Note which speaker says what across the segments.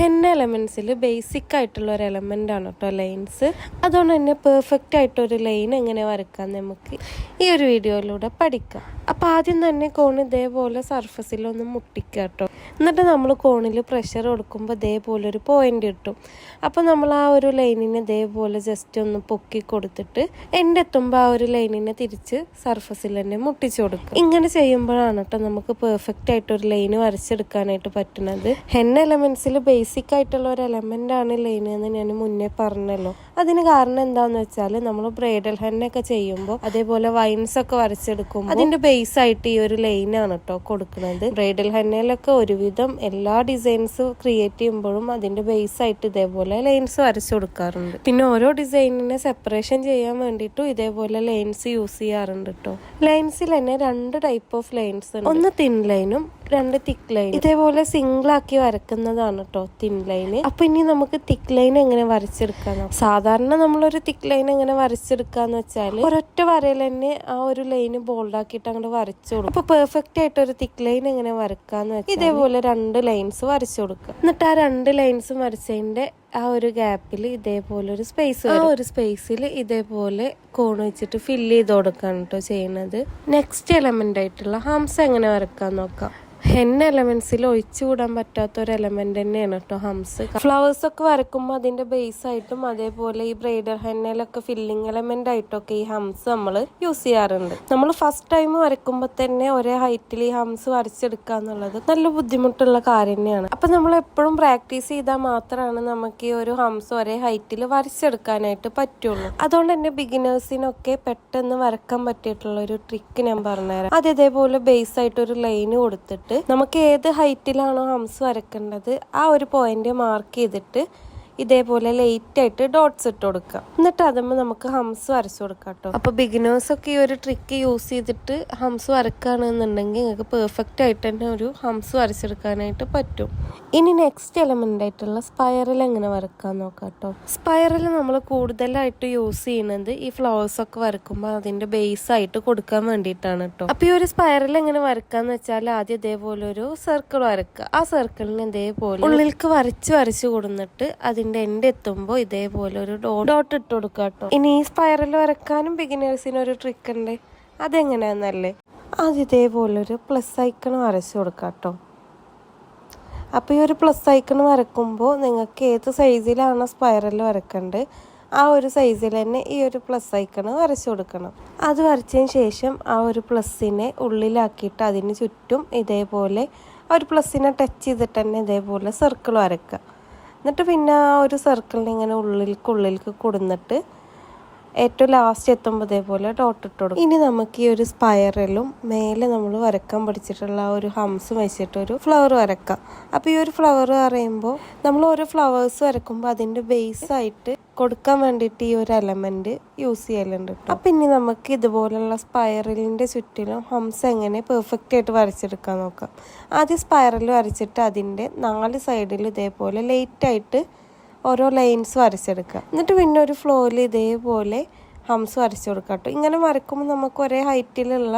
Speaker 1: Henna എലമെൻസിൽ basic ആയിട്ടുള്ള ഒരു element ആണ് കേട്ടോ ലൈൻസ് അതുകൊണ്ട് തന്നെ പെർഫെക്റ്റ് ആയിട്ടൊരു ലൈൻ എങ്ങനെ വരക്കാം നമുക്ക് ഈ ഒരു വീഡിയോയിലൂടെ പഠിക്കാം. അപ്പം ആദ്യം തന്നെ കോൺ ഇതേപോലെ സർഫസിലൊന്ന് മുട്ടിക്കുക കേട്ടോ എന്നിട്ട് നമ്മൾ കോണിൽ പ്രഷർ കൊടുക്കുമ്പോൾ ഇതേപോലെ ഒരു പോയിന്റ് കിട്ടും. അപ്പോൾ നമ്മൾ ആ ഒരു ലൈനിനെ ഇതേപോലെ ജസ്റ്റ് ഒന്ന് പൊക്കി കൊടുത്തിട്ട് എന്റെ എത്തുമ്പോൾ ആ ഒരു ലൈനിനെ തിരിച്ച് സർഫസിൽ തന്നെ മുട്ടിച്ചു കൊടുക്കും. ഇങ്ങനെ ചെയ്യുമ്പോഴാണ് കേട്ടോ നമുക്ക് പെർഫെക്റ്റ് ആയിട്ടൊരു ലൈൻ വരച്ചെടുക്കാനായിട്ട് പറ്റുന്നത്. ഹെൻ എലമെന്റ്സിൽ ബേസിക് ആയിട്ടുള്ള ഒരു എലമെന്റ് ആണ് ലൈൻ എന്ന് ഞാൻ മുന്നേ പറഞ്ഞല്ലോ. അതിന് കാരണം എന്താന്ന് വെച്ചാൽ നമ്മൾ ബ്രൈഡൽ ഹെന്നൊക്കെ ചെയ്യുമ്പോൾ അതേപോലെ വൈൻസ് ഒക്കെ വരച്ചെടുക്കുമ്പോൾ അതിന്റെ ബേസ് ആയിട്ട് ഈ ഒരു ലൈൻ ആണ് കേട്ടോ കൊടുക്കുന്നത്. ബ്രൈഡൽ ഹെന്നയിലൊക്കെ ഒരുവിധം എല്ലാ ഡിസൈൻസ് ക്രിയേറ്റ് ചെയ്യുമ്പോഴും അതിന്റെ ബേസ് ആയിട്ട് ഇതേപോലെ ലൈൻസ് വരച്ചു കൊടുക്കാറുണ്ട്. പിന്നെ ഓരോ ഡിസൈനിനെ സെപ്പറേഷൻ ചെയ്യാൻ വേണ്ടിയിട്ടും ഇതേപോലെ ലൈൻസ് യൂസ് ചെയ്യാറുണ്ട് കേട്ടോ ലൈൻസിൽ തന്നെ രണ്ട് ടൈപ്പ് ഓഫ് ലൈൻസ് ഉണ്ട്. ഒന്ന് തിൻ ലൈനും രണ്ട് തിക്ക് ലൈൻ ഇതേപോലെ സിംഗിൾ ആക്കി വരക്കുന്നതാണ് കേട്ടോ തിൻ ലൈൻ അപ്പൊ ഇനി നമുക്ക് തിക്ക് ലൈൻ എങ്ങനെ വരച്ചെടുക്കാം സാധാരണ നമ്മളൊരു തിക്ക് ലൈൻ എങ്ങനെ വരച്ചെടുക്കാന്ന് വെച്ചാൽ ഒരൊറ്റ വരയിൽ തന്നെ ആ ഒരു ലൈൻ ബോൾഡ് ആക്കിയിട്ട് അങ്ങോട്ട് വരച്ചു കൊടുക്കും. അപ്പൊ പെർഫെക്റ്റ് ആയിട്ട് ഒരു തിക്ക് ലൈൻ എങ്ങനെ വരക്കാന്ന് വെച്ചാൽ ഇതേപോലെ രണ്ട് ലൈൻസ് വരച്ചു കൊടുക്കുക. എന്നിട്ട് ആ രണ്ട് ലൈൻസ് വരച്ചതിന്റെ ആ ഒരു ഗ്യാപ്പിൽ ഇതേപോലെ ഒരു സ്പേസ് ആ ഒരു സ്പേസിൽ ഇതേപോലെ കോൺ വെച്ചിട്ട് ഫില്ല് ചെയ്ത് കൊടുക്കാണ് കേട്ടോ ചെയ്യുന്നത് നെക്സ്റ്റ് എലമെന്റ് ആയിട്ടുള്ള ഹംസ എങ്ങനെ വരക്കാൻ നോക്കാം? ഹെൻ എലമെന്റ്സിൽ ഒഴിച്ചുകൂടാൻ പറ്റാത്ത ഒരു എലമെന്റ് തന്നെയാണ് കേട്ടോ ഹംസ് ഫ്ലവേഴ്സ് ഒക്കെ വരക്കുമ്പോൾ അതിന്റെ ബേസ് ആയിട്ടും അതേപോലെ ഈ ബ്രൈഡർ ഹെന്നയിലൊക്കെ ഫില്ലിംഗ് എലമെന്റ് ആയിട്ടൊക്കെ ഈ ഹംസ് നമ്മൾ യൂസ് ചെയ്യാറുണ്ട്. നമ്മൾ ഫസ്റ്റ് ടൈം വരക്കുമ്പോൾ തന്നെ ഒരേ ഹൈറ്റിൽ ഈ ഹംസ് വരച്ചെടുക്കുക എന്നുള്ളത് നല്ല ബുദ്ധിമുട്ടുള്ള കാര്യം തന്നെയാണ്. അപ്പൊ നമ്മൾ എപ്പോഴും പ്രാക്ടീസ് ചെയ്താൽ മാത്രമാണ് നമുക്ക് ഈ ഒരു ഹംസ് ഒരേ ഹൈറ്റിൽ വരച്ചെടുക്കാനായിട്ട് പറ്റുള്ളൂ. അതുകൊണ്ട് തന്നെ ബിഗിനേഴ്സിനൊക്കെ പെട്ടെന്ന് വരക്കാൻ പറ്റിയിട്ടുള്ള ഒരു ട്രിക്ക് ഞാൻ പറഞ്ഞുതരാം. അത് ഇതേപോലെ ബേസ് ആയിട്ട് ഒരു ലൈൻ കൊടുത്തിട്ട് നമുക്ക് ഏത് ഹൈറ്റിലാണോ ഹംസ് വരക്കേണ്ടത് ആ ഒരു പോയിന്റ് മാർക്ക് ചെയ്തിട്ട് ഇതേപോലെ ലൈറ്റ് ആയിട്ട് ഡോട്ട്സ് ഇട്ട് കൊടുക്കുക എന്നിട്ട് അതുമ്പോൾ നമുക്ക് ഹംസ് വരച്ചു കൊടുക്കാം കേട്ടോ അപ്പൊ ബിഗിനേഴ്സ് ഒക്കെ ഈ ഒരു ട്രിക്ക് യൂസ് ചെയ്തിട്ട് ഹംസ് വരക്കുകയാണെന്നുണ്ടെങ്കിൽ നിങ്ങൾക്ക് പെർഫെക്റ്റ് ആയിട്ട് തന്നെ ഒരു ഹംസ് വരച്ചെടുക്കാനായിട്ട് പറ്റും. ഇനി നെക്സ്റ്റ് എലമെന്റ് ആയിട്ടുള്ള സ്പൈറൽ എങ്ങനെ വരക്കാൻ നോക്കാം കേട്ടോ സ്പൈറൽ നമ്മൾ കൂടുതലായിട്ട് യൂസ് ചെയ്യുന്നത് ഈ ഫ്ലവേഴ്സ് ഒക്കെ വരക്കുമ്പോൾ അതിന്റെ ബേസ് ആയിട്ട് കൊടുക്കാൻ വേണ്ടിയിട്ടാണ് കേട്ടോ അപ്പൊ ഈ ഒരു സ്പൈറൽ എങ്ങനെ വരക്കാന്ന് വെച്ചാൽ ആദ്യം ഇതേപോലെ ഒരു സർക്കിൾ വരക്കുക. ആ സർക്കിളിന് ഇതേപോലെ ഉള്ളിൽക്ക് വരച്ച് വരച്ച് കൊടുന്നിട്ട് അതിന്റെ എൻഡ് എത്തുമ്പോൾ ഇതേപോലെ ഒരു ഡോട്ട് ഇട്ട് കൊടുക്കുക കേട്ടോ ഇനി ഈ സ്പൈറൽ വരക്കാനും ബിഗിനേഴ്സിന് ഒരു ട്രിക്ക് ഉണ്ട് അതെങ്ങനെയാന്നല്ലേ? അത് ഇതേപോലെ ഒരു പ്ലസ് ഐക്കൺ വരച്ചു കൊടുക്കാം കേട്ടോ അപ്പോൾ ഈ ഒരു പ്ലസ് ഐക്കൺ വരക്കുമ്പോൾ നിങ്ങൾക്ക് ഏത് സൈസിലാണ് സ്പൈറൽ വരക്കേണ്ടത് ആ ഒരു സൈസിൽ തന്നെ ഈ ഒരു പ്ലസ് ഐക്കൺ വരച്ചു കൊടുക്കണം. അത് വരച്ചതിന് ശേഷം ആ ഒരു പ്ലസ്സിനെ ഉള്ളിലാക്കിയിട്ട് അതിന് ചുറ്റും ഇതേപോലെ ആ ഒരു പ്ലസ്സിനെ ടച്ച് ചെയ്തിട്ട് തന്നെ ഇതേപോലെ സർക്കിൾ വരക്കുക. എന്നിട്ട് പിന്നെ ആ ഒരു സർക്കിളിനെ ഇങ്ങനെ ഉള്ളിലേക്ക് ഉള്ളിലേക്ക് കൊടുന്നിട്ട് ഏറ്റവും ലാസ്റ്റ് എത്തുമ്പോൾ ഇതേപോലെ ഡോട്ട് ഇട്ട് കൊടുക്കും. ഇനി നമുക്ക് ഈ ഒരു സ്പൈറലും മേലെ നമ്മൾ വരക്കാൻ പഠിച്ചിട്ടുള്ള ഒരു ഹംസ് വെച്ചിട്ട് ഒരു ഫ്ലവർ വരക്കാം. അപ്പോൾ ഈ ഒരു ഫ്ലവർ പറയുമ്പോൾ നമ്മൾ ഓരോ ഫ്ലവേഴ്സ് വരക്കുമ്പോൾ അതിന്റെ ബേസ് ആയിട്ട് കൊടുക്കാൻ വേണ്ടിയിട്ട് ഈ ഒരു എലമെന്റ് യൂസ് ചെയ്യലുണ്ട് അപ്പം ഇനി നമുക്ക് ഇതുപോലുള്ള സ്പൈറലിന്റെ ചുറ്റിലും ഹംസ് എങ്ങനെ പെർഫെക്റ്റ് ആയിട്ട് വരച്ചെടുക്കാൻ നോക്കാം. ആദ്യം സ്പൈറൽ വരച്ചിട്ട് അതിന്റെ നാല് സൈഡിൽ ഇതേപോലെ ലേറ്റ് ആയിട്ട് ഓരോ ലൈൻസ് വരച്ചെടുക്കുക. എന്നിട്ട് പിന്നെ ഒരു ഫ്ലോറിൽ ഇതേപോലെ ഹംസ് വരച്ചു കൊടുക്കുക കേട്ടോ. ഇങ്ങനെ വരക്കുമ്പോൾ നമുക്ക് ഒരേ ഹൈറ്റിലുള്ള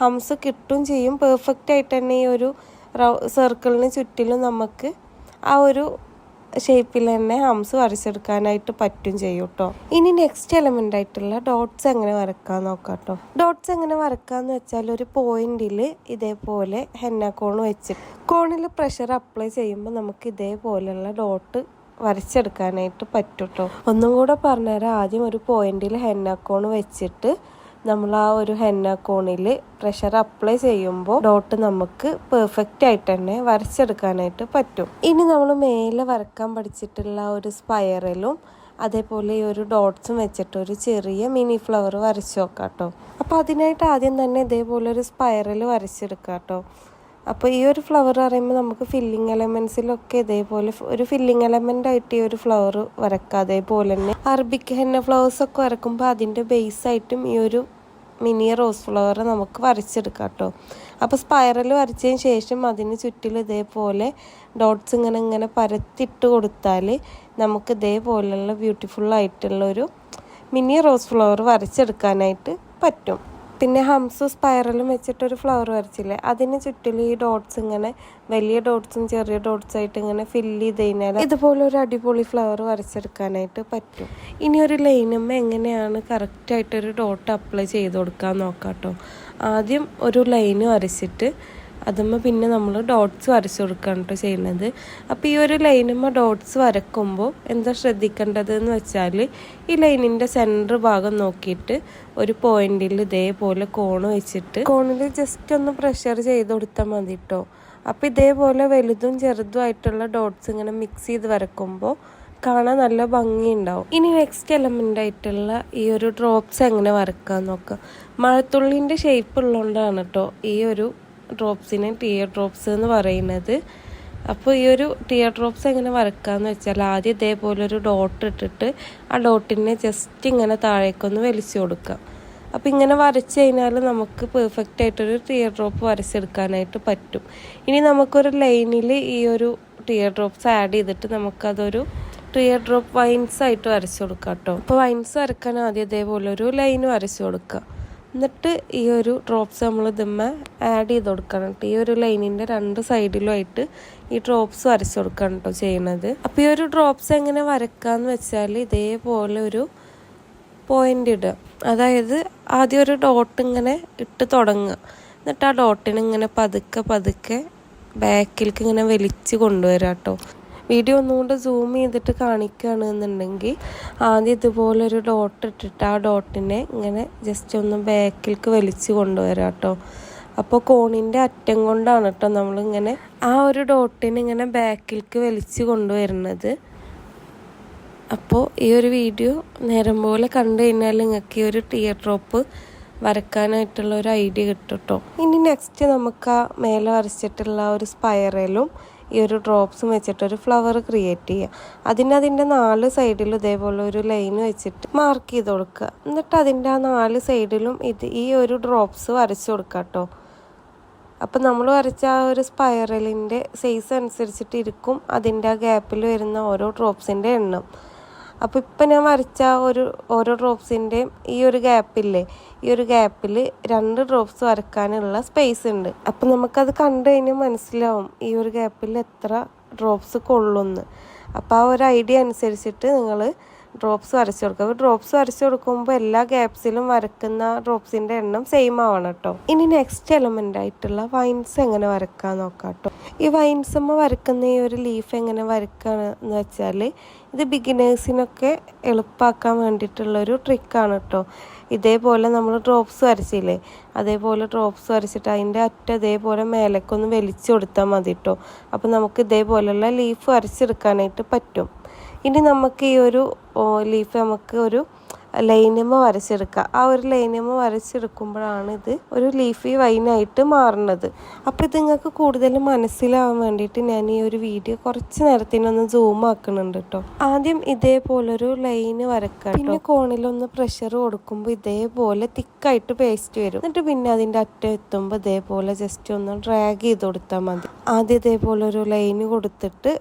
Speaker 1: ഹംസ് കിട്ടും ചെയ്യും. പെർഫെക്റ്റ് ആയിട്ട് തന്നെ ഈ ഒരു സർക്കിളിന് ചുറ്റിലും നമുക്ക് ആ ഒരു ഷേപ്പിൽ തന്നെ ഹംസ് വരച്ചെടുക്കാനായിട്ട് പറ്റും ചെയ്യും കേട്ടോ. ഇനി നെക്സ്റ്റ് എലമെന്റ് ആയിട്ടുള്ള ഡോട്ട്സ് എങ്ങനെ വരക്കാൻ നോക്കാം കേട്ടോ. ഡോട്ട്സ് എങ്ങനെ വരക്കാന്ന് വെച്ചാൽ ഒരു പോയിന്റിൽ ഇതേപോലെ ഹെന്ന കോൺ വെച്ച്. കോണിൽ പ്രഷർ അപ്ലൈ ചെയ്യുമ്പോൾ നമുക്ക് ഇതേപോലെയുള്ള ഡോട്ട് വരച്ചെടുക്കാനായിട്ട് പറ്റൂട്ടോ? ഒന്നും കൂടെ പറഞ്ഞുതരാം ആദ്യം ഒരു പോയിന്റിൽ ഹെന്ന കോൺ വെച്ചിട്ട് നമ്മൾ ആ ഒരു ഹെന്ന കോണിൽ പ്രഷർ അപ്ലൈ ചെയ്യുമ്പോൾ ഡോട്ട് നമുക്ക് പെർഫെക്റ്റ് ആയിട്ട് തന്നെ വരച്ചെടുക്കാനായിട്ട് പറ്റും. ഇനി നമ്മൾ മേലെ വരക്കാൻ പഠിച്ചിട്ടുള്ള ഒരു സ്പൈറലും അതേപോലെ ഈ ഒരു ഡോട്ട്സും വെച്ചിട്ട് ഒരു ചെറിയ മിനി ഫ്ലവർ വരച്ചു നോക്കാം കേട്ടോ അപ്പോൾ അതിനായിട്ട് ആദ്യം തന്നെ ഇതേപോലെ ഒരു സ്പൈറൽ വരച്ചെടുക്കാം കേട്ടോ അപ്പോൾ ഈ ഒരു ഫ്ലവർ പറയുമ്പോൾ നമുക്ക് ഫില്ലിംഗ് എലമെൻസിലൊക്കെ ഇതേപോലെ ഒരു ഫില്ലിംഗ് എലമെന്റ് ആയിട്ട് ഈ ഒരു ഫ്ലവർ വരക്കുക അതേപോലെ തന്നെ അറബിക് ഹെന്ന ഫ്ലവേഴ്സ് ഒക്കെ വരക്കുമ്പോൾ അതിന്റെ ബേസ് ആയിട്ടും ഈ ഒരു മിനി റോസ് ഫ്ലവർ നമുക്ക് വരച്ചെടുക്കാം കേട്ടോ അപ്പോൾ സ്പൈറൽ വരച്ചതിന് ശേഷം അതിന് ചുറ്റിലും ഇതേപോലെ ഡോട്ട്സ് ഇങ്ങനെ ഇങ്ങനെ പരത്തിട്ട് കൊടുത്താൽ നമുക്ക് ഇതേപോലെയുള്ള ബ്യൂട്ടിഫുൾ ആയിട്ടുള്ള ഒരു മിനി റോസ് ഫ്ലവർ വരച്ചെടുക്കാനായിട്ട് പറ്റും. പിന്നെ ഹംസ് സ്പൈറലും വെച്ചിട്ടൊരു ഫ്ലവർ വരച്ചില്ലേ? അതിന് ചുറ്റിലും ഈ ഡോട്ട്സ് ഇങ്ങനെ വലിയ ഡോട്ട്സും ചെറിയ ഡോട്ട്സും ആയിട്ട് ഇങ്ങനെ ഫില്ല് ചെയ്ത് കഴിഞ്ഞാൽ ഇതുപോലെ ഒരു അടിപൊളി ഫ്ലവർ വരച്ചെടുക്കാനായിട്ട് പറ്റും. ഇനി ഒരു ലൈനുമ്മ എങ്ങനെയാണ് കറക്റ്റായിട്ടൊരു ഡോട്ട് അപ്ലൈ ചെയ്ത് കൊടുക്കാൻ നോക്കാം കേട്ടോ ആദ്യം ഒരു ലൈന് വരച്ചിട്ട് അതുമ്മ പിന്നെ നമ്മൾ ഡോട്ട്സ് വരച്ചു കൊടുക്കുകയാണ് ചെയ്യുന്നത്. അപ്പോൾ ഈ ഒരു ലൈനുമ്മ ഡോട്ട്സ് വരക്കുമ്പോൾ എന്താ ശ്രദ്ധിക്കേണ്ടത് എന്ന് വെച്ചാൽ ഈ ലൈനിന്റെ സെന്റർ ഭാഗം നോക്കിയിട്ട് ഒരു പോയിന്റിൽ ഇതേപോലെ കോണ് വെച്ചിട്ട് കോണിൽ ജസ്റ്റ് ഒന്ന് പ്രഷർ ചെയ്ത് കൊടുത്താൽ മതി കേട്ടോ അപ്പോൾ ഇതേപോലെ വലുതും ചെറുതും ആയിട്ടുള്ള ഡോട്ട്സ് ഇങ്ങനെ മിക്സ് ചെയ്ത് വരക്കുമ്പോൾ കാണാൻ നല്ല ഭംഗിയുണ്ടാവും. ഇനി നെക്സ്റ്റ് എലമെന്റ് ആയിട്ടുള്ള ഈ ഒരു ഡ്രോപ്സ് എങ്ങനെ വരക്കാൻ നോക്കാം. മഴത്തുള്ളിന്റെ ഷേപ്പ് ഉള്ളതുകൊണ്ടാണ് കേട്ടോ ഈ ഒരു ഡ്രോപ്സിനെ ടിയർ ഡ്രോപ്സ് എന്ന് പറയുന്നത്. അപ്പോൾ ഈ ഒരു ടിയർ ഡ്രോപ്സ് എങ്ങനെ വരക്കാന്ന് വെച്ചാൽ ആദ്യം ഇതേപോലെ ഒരു ഡോട്ട് ഇട്ടിട്ട് ആ ഡോട്ടിനെ ജസ്റ്റ് ഇങ്ങനെ താഴേക്കൊന്ന് വലിച്ചു കൊടുക്കാം. അപ്പോൾ ഇങ്ങനെ വരച്ച് കഴിഞ്ഞാൽ നമുക്ക് പെർഫെക്റ്റ് ആയിട്ടൊരു ടിയർ ഡ്രോപ്പ് വരച്ചെടുക്കാനായിട്ട് പറ്റും. ഇനി നമുക്കൊരു ലൈനിൽ ഈ ഒരു ടിയർ ഡ്രോപ്സ് ആഡ് ചെയ്തിട്ട് നമുക്കതൊരു ടിയർ ഡ്രോപ്പ് വൈൻസ് ആയിട്ട് വരച്ചു കൊടുക്കാം കേട്ടോ അപ്പോൾ വൈൻസ് വരക്കാൻ ആദ്യം ഇതേപോലെ ഒരു ലൈൻ വരച്ചു കൊടുക്കുക എന്നിട്ട് ഈ ഒരു ഡ്രോപ്സ് നമ്മൾ ഇതിമ്മ ആഡ് ചെയ്ത് കൊടുക്കണം കേട്ടോ. ഈ ഒരു ലൈനിന്റെ രണ്ട് സൈഡിലുമായിട്ട് ഈ ഡ്രോപ്സ് വരച്ചു കൊടുക്കണം കേട്ടോ ചെയ്യണത്. അപ്പോൾ ഈ ഒരു ഡ്രോപ്സ് എങ്ങനെ വരക്കാന്ന് വെച്ചാൽ ഇതേപോലെ ഒരു പോയിന്റ് ഇടുക. അതായത് ആദ്യം ഒരു ഡോട്ട് ഇങ്ങനെ ഇട്ട് തുടങ്ങുക. എന്നിട്ട് ആ ഡോട്ടിന് ഇങ്ങനെ പതുക്കെ പതുക്കെ ബാക്കിലേക്ക് ഇങ്ങനെ വലിച്ച് കൊണ്ടുവരാം കേട്ടോ. വീഡിയോ ഒന്നുകൊണ്ട് സൂം ചെയ്തിട്ട് കാണിക്കുകയാണെന്നുണ്ടെങ്കിൽ ആദ്യം ഇതുപോലൊരു ഡോട്ട് ഇട്ടിട്ട് ആ ഡോട്ടിനെ ഇങ്ങനെ ജസ്റ്റ് ഒന്ന് ബാക്കിലേക്ക് വലിച്ചു കൊണ്ടുവരാം കേട്ടോ. അപ്പോൾ കോണിന്റെ അറ്റം കൊണ്ടാണ് കേട്ടോ നമ്മളിങ്ങനെ ആ ഒരു ഡോട്ടിനെ ഇങ്ങനെ ബാക്കിലേക്ക് വലിച്ചു കൊണ്ടുവരുന്നത്. അപ്പോൾ ഈ ഒരു വീഡിയോ നേരം പോലെ കണ്ടു കഴിഞ്ഞാൽ നിങ്ങൾക്ക് ഈ ഒരു ടിയർ ഡ്രോപ്പ് വരക്കാനായിട്ടുള്ള ഒരു ഐഡിയ കിട്ടും കേട്ടോ. ഇനി നെക്സ്റ്റ് നമുക്ക് ആ മേലെ വരച്ചിട്ടുള്ള ഒരു സ്പൈറലും ഈ ഒരു ഡ്രോപ്സും വെച്ചിട്ട് ഒരു ഫ്ലവർ ക്രിയേറ്റ് ചെയ്യുക അതിന് അതിന്റെ നാല് സൈഡിൽ ഇതേപോലെ ഒരു ലൈൻ വെച്ചിട്ട് മാർക്ക് ചെയ്ത് കൊടുക്കുക. എന്നിട്ട് അതിന്റെ ആ നാല് സൈഡിലും ഇത് ഈ ഒരു ഡ്രോപ്സ് വരച്ചു കൊടുക്കുക കേട്ടോ അപ്പം നമ്മൾ വരച്ച ആ ഒരു സ്പൈറലിന്റെ സൈസ് അനുസരിച്ചിട്ട് ഇരിക്കും അതിന്റെ ആ ഗ്യാപ്പിൽ വരുന്ന ഓരോ ഡ്രോപ്സിന്റെ എണ്ണം. അപ്പോൾ ഇപ്പം ഞാൻ വരച്ച ഒരു ഓരോ ഡ്രോപ്സിന്റെയും ഈ ഒരു ഗ്യാപ്പില്ലേ ഈ ഒരു ഗ്യാപ്പിൽ രണ്ട് ഡ്രോപ്സ് വരക്കാനുള്ള സ്പേസ് ഉണ്ട്. അപ്പം നമുക്കത് കണ്ടു കഴിഞ്ഞാൽ മനസ്സിലാവും ഈ ഒരു ഗ്യാപ്പിൽ എത്ര ഡ്രോപ്സ് കൊള്ളുമെന്ന് അപ്പോൾ ആ ഒരു ഐഡിയ അനുസരിച്ചിട്ട് നിങ്ങൾ ഡ്രോപ്സ് വരച്ച് കൊടുക്കുക ഡ്രോപ്സ് വരച്ച് കൊടുക്കുമ്പോൾ എല്ലാ ഗ്യാപ്സിലും വരക്കുന്ന ഡ്രോപ്സിന്റെ എണ്ണം സെയിം ആവണം കേട്ടോ ഇനി നെക്സ്റ്റ് എലമെന്റ് ആയിട്ടുള്ള വൈൻസ് എങ്ങനെ വരക്കാൻ നോക്കാം കേട്ടോ ഈ വൈൻസമ്മ വരക്കുന്ന ഈ ഒരു ലീഫ് എങ്ങനെ വരക്കുകയാണ് എന്ന് വെച്ചാൽ ഇത് ബിഗിനേഴ്സിനൊക്കെ എളുപ്പമാക്കാൻ വേണ്ടിയിട്ടുള്ളൊരു ട്രിക്കാണ് കേട്ടോ ഇതേപോലെ നമ്മൾ ഡ്രോപ്സ് വരച്ചില്ലേ? അതേപോലെ ഡ്രോപ്സ് വരച്ചിട്ട് അതിന്റെ അറ്റ ഇതേപോലെ മേലേക്കൊന്ന് വലിച്ചു കൊടുത്താൽ മതി കേട്ടോ അപ്പോൾ നമുക്ക് ഇതേപോലെയുള്ള ലീഫ് വരച്ചെടുക്കാനായിട്ട് പറ്റും. ഇനി നമുക്ക് ഈ ഒരു ലീഫ് നമുക്ക് ഒരു ലൈനിമ വരച്ചെടുക്കുക ആ ഒരു ലൈനിമ വരച്ചെടുക്കുമ്പോഴാണ് ഇത് ഒരു ലീഫി വൈനായിട്ട് മാറുന്നത്. അപ്പോൾ ഇത് നിങ്ങൾക്ക് കൂടുതൽ മനസ്സിലാവാൻ വേണ്ടിയിട്ട് ഞാൻ ഈ ഒരു വീഡിയോ കുറച്ച് നേരത്തിനൊന്ന് സൂം ആക്കുന്നുണ്ട് കേട്ടോ ആദ്യം ഇതേപോലൊരു ലൈന് വരക്കുക പിന്നെ കോണിലൊന്ന് പ്രഷർ കൊടുക്കുമ്പോൾ ഇതേപോലെ തിക്കായിട്ട് പേസ്റ്റ് വരും. എന്നിട്ട് പിന്നെ അതിന്റെ അറ്റം എത്തുമ്പോൾ ഇതേപോലെ ജസ്റ്റ് ഒന്ന് ഡ്രാഗ് ചെയ്ത് കൊടുത്താൽ മതി. ആദ്യം ഇതേപോലെ ഒരു ലൈന് കൊടുത്തിട്ട്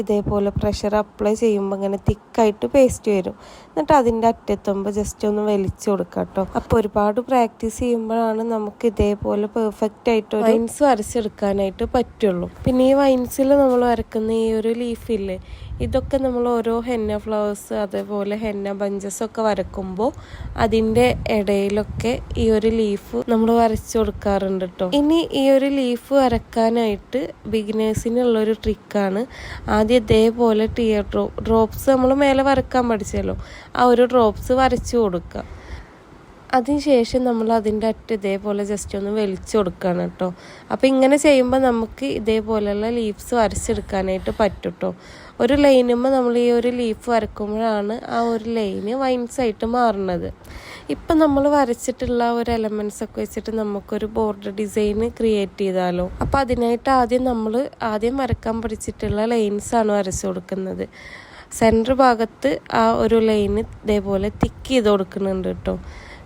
Speaker 1: ഇതേപോലെ പ്രഷർ അപ്ലൈ ചെയ്യുമ്പോൾ ഇങ്ങനെ തിക്കായിട്ട് പേസ്റ്റ് വരും. എന്നിട്ട് അതിന്റെ അറ്റത്തുമ്പോൾ ജസ്റ്റ് ഒന്ന് വലിച്ചു കൊടുക്കുക കേട്ടോ അപ്പോൾ ഒരുപാട് പ്രാക്ടീസ് ചെയ്യുമ്പോഴാണ് നമുക്ക് ഇതേപോലെ പെർഫെക്റ്റ് ആയിട്ട് വൈൻസ് വരച്ചെടുക്കാനായിട്ട് പറ്റുള്ളൂ. പിന്നെ ഈ വൈൻസിൽ നമ്മൾ വരക്കുന്ന ഈ ഒരു ലീഫില്ലേ ഇതൊക്കെ നമ്മൾ ഓരോ ഹെന്ന ഫ്ലവേഴ്സ് അതേപോലെ ഹെന്ന ബഞ്ചസ് ഒക്കെ വരക്കുമ്പോൾ അതിന്റെ ഇടയിലൊക്കെ ഈ ഒരു ലീഫ് നമ്മൾ വരച്ചു കൊടുക്കാറുണ്ട് കേട്ടോ ഇനി ഈ ഒരു ലീഫ് വരക്കാനായിട്ട് ബിഗിനേഴ്സിനുള്ളൊരു ട്രിക്കാണ് ആദ്യം ഇതേപോലെ ടിയർ ഡ്രോപ്പ് ഡ്രോപ്സ് നമ്മൾ മേലെ വരക്കാൻ പഠിച്ചല്ലോ ആ ഒരു ഡ്രോപ്സ് വരച്ചു കൊടുക്കുക അതിനുശേഷം നമ്മൾ അതിന്റെ അറ്റ ഇതേപോലെ ജസ്റ്റ് ഒന്ന് വലിച്ചു കൊടുക്കുകയാണ് കേട്ടോ അപ്പോൾ ഇങ്ങനെ ചെയ്യുമ്പോൾ നമുക്ക് ഇതേപോലെയുള്ള ലീവ്സ് വരച്ചെടുക്കാനായിട്ട് പറ്റും കേട്ടോ ഒരു ലൈനുമ്പോൾ നമ്മൾ ഈ ഒരു ലീഫ് വരക്കുമ്പോഴാണ് ആ ഒരു ലൈന് വൈൻസ് ആയിട്ട് മാറുന്നത്. ഇപ്പം നമ്മൾ വരച്ചിട്ടുള്ള ഒരു എലമെൻസ് ഒക്കെ വെച്ചിട്ട് നമുക്കൊരു ബോർഡർ ഡിസൈൻ ക്രിയേറ്റ് ചെയ്താലോ? അപ്പം അതിനായിട്ട് ആദ്യം നമ്മൾ ആദ്യം വരക്കാൻ പഠിച്ചിട്ടുള്ള ലൈൻസ് ആണ് വരച്ചു കൊടുക്കുന്നത്. സെന്റർ ഭാഗത്ത് ആ ഒരു ലൈന് ഇതേപോലെ തിക്ക് ചെയ്ത് കൊടുക്കുന്നുണ്ട് കേട്ടോ.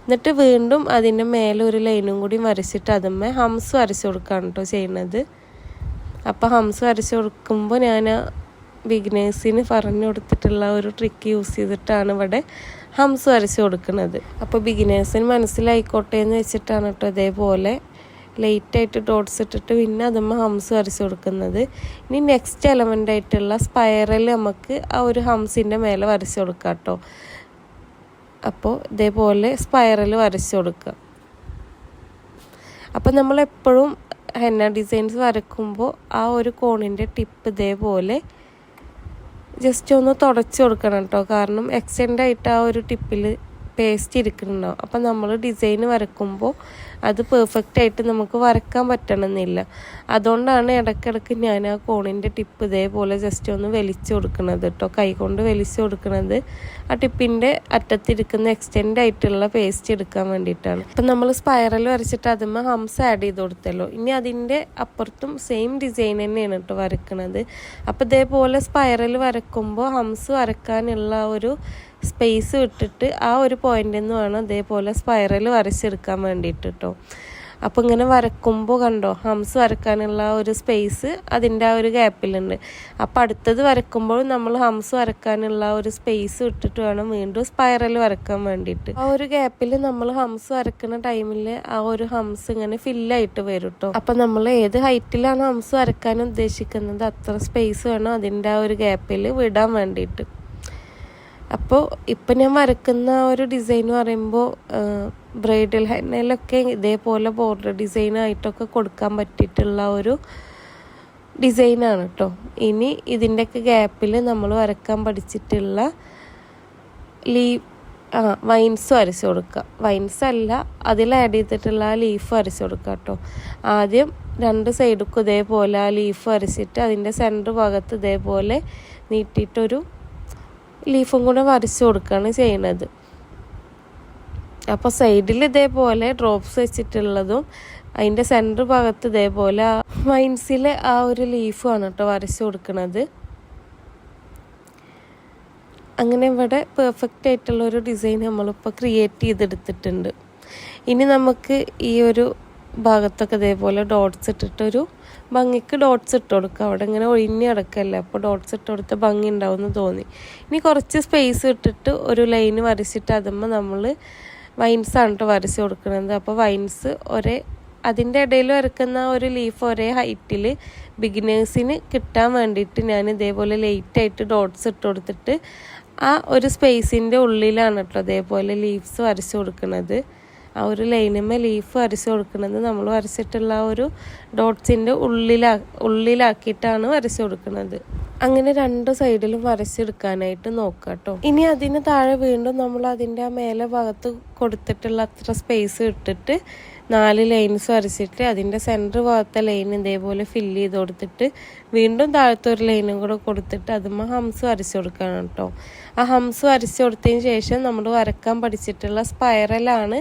Speaker 1: എന്നിട്ട് വീണ്ടും അതിന്റെ മേലെ ഒരു ലൈനും കൂടി വരച്ചിട്ട് അതുമ്മേ ഹംസ് വരച്ചു കൊടുക്കുകയാണ് കേട്ടോ ചെയ്യുന്നത്. അപ്പോൾ ഹംസ് വരച്ചു കൊടുക്കുമ്പോൾ ഞാൻ ബിഗിനേഴ്സിന് പറഞ്ഞു കൊടുത്തിട്ടുള്ള ഒരു ട്രിക്ക് യൂസ് ചെയ്തിട്ടാണ് ഇവിടെ ഹംസ് വരച്ച് കൊടുക്കുന്നത്. അപ്പോൾ ബിഗിനേഴ്സിന് മനസ്സിലായിക്കോട്ടെ എന്ന് വെച്ചിട്ടാണ് കേട്ടോ ഇതേപോലെ ലൈറ്റായിട്ട് ഡോട്ട്സ് ഇട്ടിട്ട് പിന്നെ അതുമ്മ ഹംസ് വരച്ച് കൊടുക്കുന്നത്. ഇനി നെക്സ്റ്റ് എലമെന്റ് ആയിട്ടുള്ള സ്പൈറൽ നമുക്ക് ആ ഒരു ഹംസിന്റെ മേലെ വരച്ച് കൊടുക്കാം കേട്ടോ. അപ്പോൾ ഇതേപോലെ സ്പൈറൽ വരച്ച് കൊടുക്കുക. അപ്പോൾ നമ്മളെപ്പോഴും ഹെന്ന ഡിസൈൻസ് വരക്കുമ്പോൾ ആ ഒരു കോണിന്റെ ടിപ്പ് ഇതേപോലെ ജസ്റ്റ് ഒന്ന് തുടച്ച് കൊടുക്കണം കേട്ടോ. കാരണം എക്സ്റ്റെൻഡ് ആയിട്ട് ആ ഒരു ടിപ്പിൽ പേസ്റ്റ് ഇരിക്കുന്നുണ്ടാവും അപ്പം നമ്മൾ ഡിസൈൻ വരക്കുമ്പോൾ അത് പെർഫെക്റ്റ് ആയിട്ട് നമുക്ക് വരക്കാൻ പറ്റണമെന്നില്ല. അതുകൊണ്ടാണ് ഇടയ്ക്കിടയ്ക്ക് ഞാൻ ആ കോണിന്റെ ടിപ്പ് ഇതേപോലെ ജസ്റ്റ് ഒന്ന് വലിച്ചു കൊടുക്കുന്നത് കേട്ടോ. കൈ കൊണ്ട് വലിച്ചു കൊടുക്കുന്നത് ആ ടിപ്പിന്റെ അറ്റത്തിരിക്കുന്ന എക്സ്റ്റെൻഡ് ആയിട്ടുള്ള പേസ്റ്റ് എടുക്കാൻ വേണ്ടിയിട്ടാണ്. അപ്പം നമ്മൾ സ്പൈറൽ വരച്ചിട്ട് അതുമ്മ ഹംസ് ആഡ് ചെയ്ത് കൊടുത്തല്ലോ. ഇനി അതിന്റെ അപ്പുറത്തും സെയിം ഡിസൈൻ തന്നെയാണ് കേട്ടോ വരക്കുന്നത്. അപ്പോൾ ഇതേപോലെ സ്പൈറൽ വരക്കുമ്പോൾ ഹംസ് വരക്കാനുള്ള ഒരു സ്പേസ് വിട്ടിട്ട് ആ ഒരു പോയിന്റിൽ നിന്ന് വേണം ഇതേപോലെ സ്പൈറൽ വരച്ചെടുക്കാൻ വേണ്ടിയിട്ട് കേട്ടോ അപ്പോൾ ഇങ്ങനെ വരക്കുമ്പോൾ കണ്ടോ ഹംസ് വരക്കാനുള്ള ഒരു സ്പേസ് അതിന്റെ ആ ഒരു ഗ്യാപ്പിലുണ്ട് അപ്പോൾ അടുത്തത് വരക്കുമ്പോൾ നമ്മൾ ഹംസ് വരക്കാനുള്ള ഒരു സ്പേസ് വിട്ടിട്ട് വേണം വീണ്ടും സ്പൈറൽ വരക്കാൻ വേണ്ടിയിട്ട്. ആ ഒരു ഗ്യാപ്പിൽ നമ്മൾ ഹംസ് വരക്കുന്ന ടൈമിൽ ആ ഒരു ഹംസ് ഇങ്ങനെ ഫില്ലായിട്ട് വരും കേട്ടോ അപ്പോൾ നമ്മൾ ഏത് ഹൈറ്റിലാണ് ഹംസ് വരക്കാൻ ഉദ്ദേശിക്കുന്നത് അത്ര സ്പേസ് വേണം അതിന്റെ ആ ഒരു ഗ്യാപ്പിൽ വിടാൻ വേണ്ടിയിട്ട്. അപ്പോൾ ഇപ്പം ഞാൻ വരക്കുന്ന ഒരു ഡിസൈൻ എന്ന് പറയുമ്പോൾ ബ്രൈഡൽ ഹെന്നയിലൊക്കെ ഇതേപോലെ ബോർഡർ ഡിസൈനായിട്ടൊക്കെ കൊടുക്കാൻ പറ്റിയിട്ടുള്ള ഒരു ഡിസൈനാണ് കേട്ടോ ഇനി ഇതിന്റെയൊക്കെ ഗ്യാപ്പിൽ നമ്മൾ വരക്കാൻ പഠിച്ചിട്ടുള്ള ലീവ് ആ വൈൻസ് വരച്ച് കൊടുക്കുക വൈൻസ് അല്ല അതിൽ ആഡ് ചെയ്തിട്ടുള്ള ആ ലീഫ് വരച്ച് കൊടുക്കുക കേട്ടോ ആദ്യം രണ്ട് സൈഡുക്കും ഇതേപോലെ ആ ലീഫ് വരച്ചിട്ട് അതിന്റെ സെന്റർ ഭാഗത്ത് ഇതേപോലെ നീട്ടിയിട്ടൊരു ലീഫും കൂടെ വരച്ച് കൊടുക്കുകയാണ് ചെയ്യുന്നത് അപ്പോൾ സൈഡിൽ ഇതേപോലെ ഡ്രോപ്സ് വെച്ചിട്ടുള്ളതും അതിന്റെ സെന്റർ ഭാഗത്ത് ഇതേപോലെ മൈൻസിലെ ആ ഒരു ലീഫുമാണ് കേട്ടോ വരച്ച് കൊടുക്കുന്നത് അങ്ങനെ ഇവിടെ പെർഫെക്റ്റ് ആയിട്ടുള്ള ഒരു ഡിസൈൻ നമ്മളിപ്പോൾ ക്രിയേറ്റ് ചെയ്തെടുത്തിട്ടുണ്ട്. ഇനി നമുക്ക് ഈ ഒരു ഭാഗത്തൊക്കെ ഇതേപോലെ ഡോട്ട്സ് ഇട്ടിട്ടൊരു ഭംഗിക്ക് ഡോട്ട്സ് ഇട്ട് കൊടുക്കുക അവിടെ ഇങ്ങനെ ഒഴിഞ്ഞ് കിടക്കല്ലേ? അപ്പോൾ ഡോട്ട്സ് ഇട്ട് കൊടുത്ത ഭംഗി ഉണ്ടാവും എന്ന് തോന്നി. ഇനി കുറച്ച് സ്പേസ് ഇട്ടിട്ട് ഒരു ലൈൻ വരച്ചിട്ട് അതുമ്പോൾ നമ്മൾ വൈൻസ് കേട്ടോ വരച്ച് കൊടുക്കുന്നത്. അപ്പോൾ വൈൻസ് ഒരേ അതിന്റെ ഇടയിൽ വരക്കുന്ന ഒരു ലീഫ് ഒരേ ഹൈറ്റിൽ ബിഗിനേഴ്സിന് കിട്ടാൻ വേണ്ടിയിട്ട് ഞാൻ ഇതേപോലെ ലേറ്റായിട്ട് ഡോട്ട്സ് ഇട്ട് കൊടുത്തിട്ട് ആ ഒരു സ്പേസിന്റെ ഉള്ളിലാണ് കേട്ടോ അതേപോലെ ലീവ്സ് വരച്ച് കൊടുക്കുന്നത്. ആ ഒരു ലൈനുമ്മ ലീഫ് വരച്ച് കൊടുക്കുന്നത് നമ്മൾ വരച്ചിട്ടുള്ള ഒരു ഡോട്ട്സിന്റെ ഉള്ളിലാ ഉള്ളിലാക്കിയിട്ടാണ് വരച്ച് കൊടുക്കുന്നത്. അങ്ങനെ രണ്ട് സൈഡിലും വരച്ചെടുക്കാനായിട്ട് നോക്കാം കേട്ടോ ഇനി അതിന് താഴെ വീണ്ടും നമ്മൾ അതിന്റെ ആ മേലെ ഭാഗത്ത് കൊടുത്തിട്ടുള്ള അത്ര സ്പേസ് ഇട്ടിട്ട് നാല് ലൈൻസ് വരച്ചിട്ട് അതിന്റെ സെന്റർ ഭാഗത്തെ ലൈൻ ഇതേപോലെ ഫില്ല് ചെയ്ത് കൊടുത്തിട്ട് വീണ്ടും താഴത്തെ ഒരു ലൈനും കൂടെ കൊടുത്തിട്ട് അതുമ്മ ഹംസ് വരച്ച് കൊടുക്കണം കേട്ടോ ആ ഹംസ് വരച്ച് കൊടുത്തതിന് ശേഷം നമ്മൾ വരക്കാൻ പഠിച്ചിട്ടുള്ള സ്പൈറലാണ്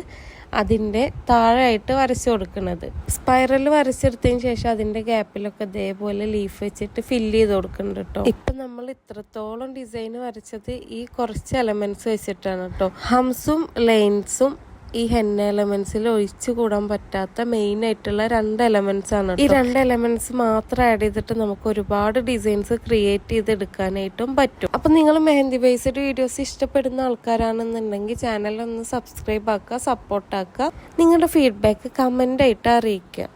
Speaker 1: അതിന്റെ താഴെയായിട്ട് വരച്ചു കൊടുക്കുന്നത്. സ്പൈറൽ വരച്ചെടുത്തതിന് ശേഷം അതിന്റെ ഗ്യാപ്പിലൊക്കെ ഇതേപോലെ ലീഫ് വെച്ചിട്ട് ഫില്ല് ചെയ്ത് കൊടുക്കുന്നുണ്ട് കേട്ടോ ഇപ്പം നമ്മൾ ഇത്രത്തോളം ഡിസൈൻ വരച്ചത് ഈ കുറച്ച് എലമെന്റ്സ് വെച്ചിട്ടാണ് കേട്ടോ ഹംസും ലൈൻസും ഈ ഹെന്ന എലമെന്റ്സിൽ ഒഴിച്ചു കൂടാൻ പറ്റാത്ത മെയിൻ ആയിട്ടുള്ള രണ്ട് എലമെന്റ്സ് ആണ് ഈ രണ്ട് എലമെന്റ്സ് മാത്രം ആഡ് ചെയ്തിട്ട് നമുക്ക് ഒരുപാട് ഡിസൈൻസ് ക്രിയേറ്റ് ചെയ്തെടുക്കാനായിട്ടും പറ്റും. അപ്പൊ നിങ്ങൾ മെഹന്തി ബേസ്ഡ് വീഡിയോസ് ഇഷ്ടപ്പെടുന്ന ആൾക്കാരാണെന്നുണ്ടെങ്കിൽ ചാനൽ ഒന്ന് സബ്സ്ക്രൈബ് ആക്കുക സപ്പോർട്ട് ആക്കുക. നിങ്ങളുടെ ഫീഡ്ബാക്ക് കമന്റ് ആയിട്ട് അറിയിക്കുക.